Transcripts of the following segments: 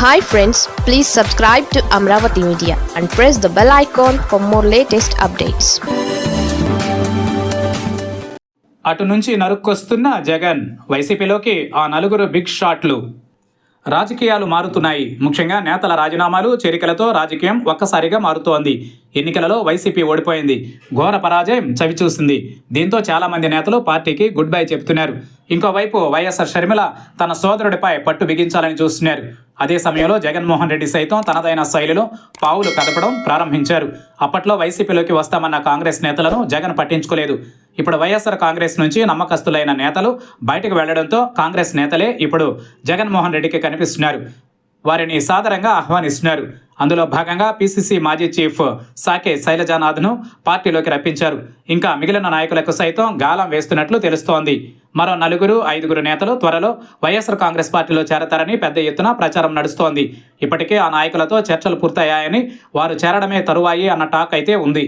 Hi friends please subscribe to Amaravati media and press the bell icon for more latest updates అటు నుంచి నరుక్కొస్తున్న జగన్ వైసీపీలోకి ఆ నలుగురు big షాట్లు రాజకీయాలు మారుతున్నాయి. ముఖ్యంగా నేతల రాజీనామాలు చేరికలతో రాజకీయం ఒక్కసారిగా మారుతోంది. ఎన్నికలలో వైసీపీ ఓడిపోయింది. ఘోర పరాజయం చవిచూసింది. దీంతో చాలామంది నేతలు పార్టీకి గుడ్ బై చెబుతున్నారు ఇంకోవైపు వైఎస్ఆర్ షర్మిల తన సోదరుడిపై పట్టు బిగించాలని చూస్తున్నారు. అదే సమయంలో జగన్మోహన్ రెడ్డి సైతం తనదైన శైలిలో పావులు కదపడం ప్రారంభించారు. అప్పట్లో వైసీపీలోకి వస్తామన్న కాంగ్రెస్ నేతలను జగన్ పట్టించుకోలేదు. ఇప్పుడు వైఎస్ఆర్ కాంగ్రెస్ నుంచి నమ్మకస్తులైన నేతలు బయటకు వెళ్ళడంతో కాంగ్రెస్ నేతలే ఇప్పుడు జగన్మోహన్ రెడ్డికి కనిపిస్తున్నారు. వారిని సాదరంగా ఆహ్వానిస్తున్నారు. అందులో భాగంగా పిసిసి మాజీ చీఫ్ సాకే శైలజానాథ్ను పార్టీలోకి రప్పించారు. ఇంకా మిగిలిన నాయకులకు సైతం గాలం వేస్తున్నట్లు తెలుస్తోంది. మరో నలుగురు ఐదుగురు నేతలు త్వరలో వైఎస్ఆర్ కాంగ్రెస్ పార్టీలో చేరతారని పెద్ద ఎత్తున ప్రచారం నడుస్తోంది. ఇప్పటికే ఆ నాయకులతో చర్చలు పూర్తయ్యాయని వారు చేరడమే తరువాయి అన్న టాక్ అయితే ఉంది.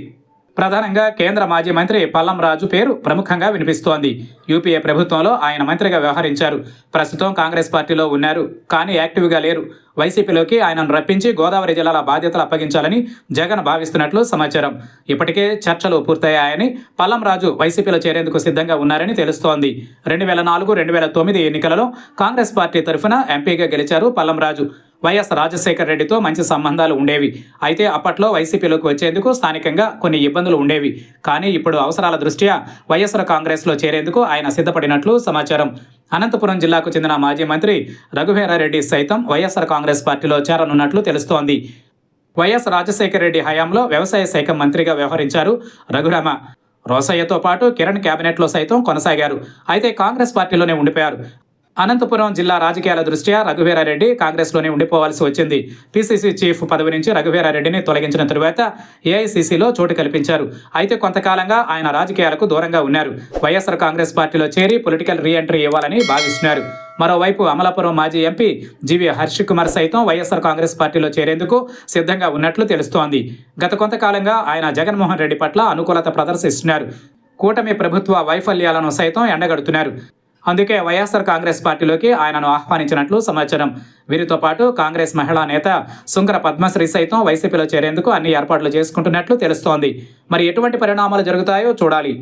ప్రధానంగా కేంద్ర మాజీ మంత్రి పల్లం రాజు పేరు ప్రముఖంగా వినిపిస్తోంది. యూపీఏ ప్రభుత్వంలో ఆయన మంత్రిగా వ్యవహరించారు. ప్రస్తుతం కాంగ్రెస్ పార్టీలో ఉన్నారు కానీ యాక్టివ్గా లేరు. వైసీపీలోకి ఆయనను రప్పించి గోదావరి జిల్లాల బాధ్యతలు అప్పగించాలని జగన్ భావిస్తున్నట్లు సమాచారం. ఇప్పటికే చర్చలు పూర్తయ్యాయని పల్లం రాజు వైసీపీలో చేరేందుకు సిద్ధంగా ఉన్నారని తెలుస్తోంది. రెండు వేల నాలుగు రెండు వేల తొమ్మిది ఎన్నికలలో కాంగ్రెస్ పార్టీ తరఫున ఎంపీగా గెలిచారు పల్లం రాజు. వైఎస్ రాజశేఖర రెడ్డితో మంచి సంబంధాలు ఉండేవి. అయితే అప్పట్లో వైసీపీలోకి వచ్చేందుకు స్థానికంగా కొన్ని ఇబ్బందులు ఉండేవి. కానీ ఇప్పుడు అవసరాల దృష్ట్యా వైఎస్ఆర్ కాంగ్రెస్లో చేరేందుకు ఆయన సిద్ధపడినట్లు సమాచారం. అనంతపురం జిల్లాకు చెందిన మాజీ మంత్రి రఘువీరారెడ్డి సైతం వైఎస్ఆర్ కాంగ్రెస్ పార్టీలో చేరనున్నట్లు తెలుస్తోంది. వైఎస్ రాజశేఖర రెడ్డి హయాంలో వ్యవసాయ శాఖ మంత్రిగా వ్యవహరించారు రఘురామ. రోసయ్యతో పాటు కిరణ్ కేబినెట్లో సైతం కొనసాగారు. అయితే కాంగ్రెస్ పార్టీలోనే ఉండిపోయారు. అనంతపురం జిల్లా రాజకీయాల దృష్ట్యా రఘువీరారెడ్డి కాంగ్రెస్లోనే ఉండిపోవాల్సి వచ్చింది. పిసిసి చీఫ్ పదవి నుంచి రఘువీరారెడ్డిని తొలగించిన తరువాత ఏఐసిసిలో చోటు కల్పించారు. అయితే కొంతకాలంగా ఆయన రాజకీయాలకు దూరంగా ఉన్నారు. వైఎస్ఆర్ కాంగ్రెస్ పార్టీలో చేరి పొలిటికల్ రీఎంట్రీ ఇవ్వాలని భావిస్తున్నారు. మరోవైపు అమలాపురం మాజీ ఎంపీ జీవి హర్ష్ కుమార్ సైతం వైఎస్ఆర్ కాంగ్రెస్ పార్టీలో చేరేందుకు సిద్ధంగా ఉన్నట్లు తెలుస్తోంది. గత కొంతకాలంగా ఆయన జగన్మోహన్ రెడ్డి పట్ల అనుకూలత ప్రదర్శిస్తున్నారు. కూటమి ప్రభుత్వ వైఫల్యాలను సైతం ఎండగడుతున్నారు. అందుకే వైఎస్ఆర్ కాంగ్రెస్ పార్టీలోకి ఆయనను ఆహ్వానించినట్లు సమాచారం. వీరితో పాటు కాంగ్రెస్ మహిళా నేత సుంకర పద్మశ్రీ సైతం వైసీపీలో చేరేందుకు అన్ని ఏర్పాట్లు చేసుకుంటున్నట్లు తెలుస్తోంది. మరి ఎటువంటి పరిణామాలు జరుగుతాయో చూడాలి.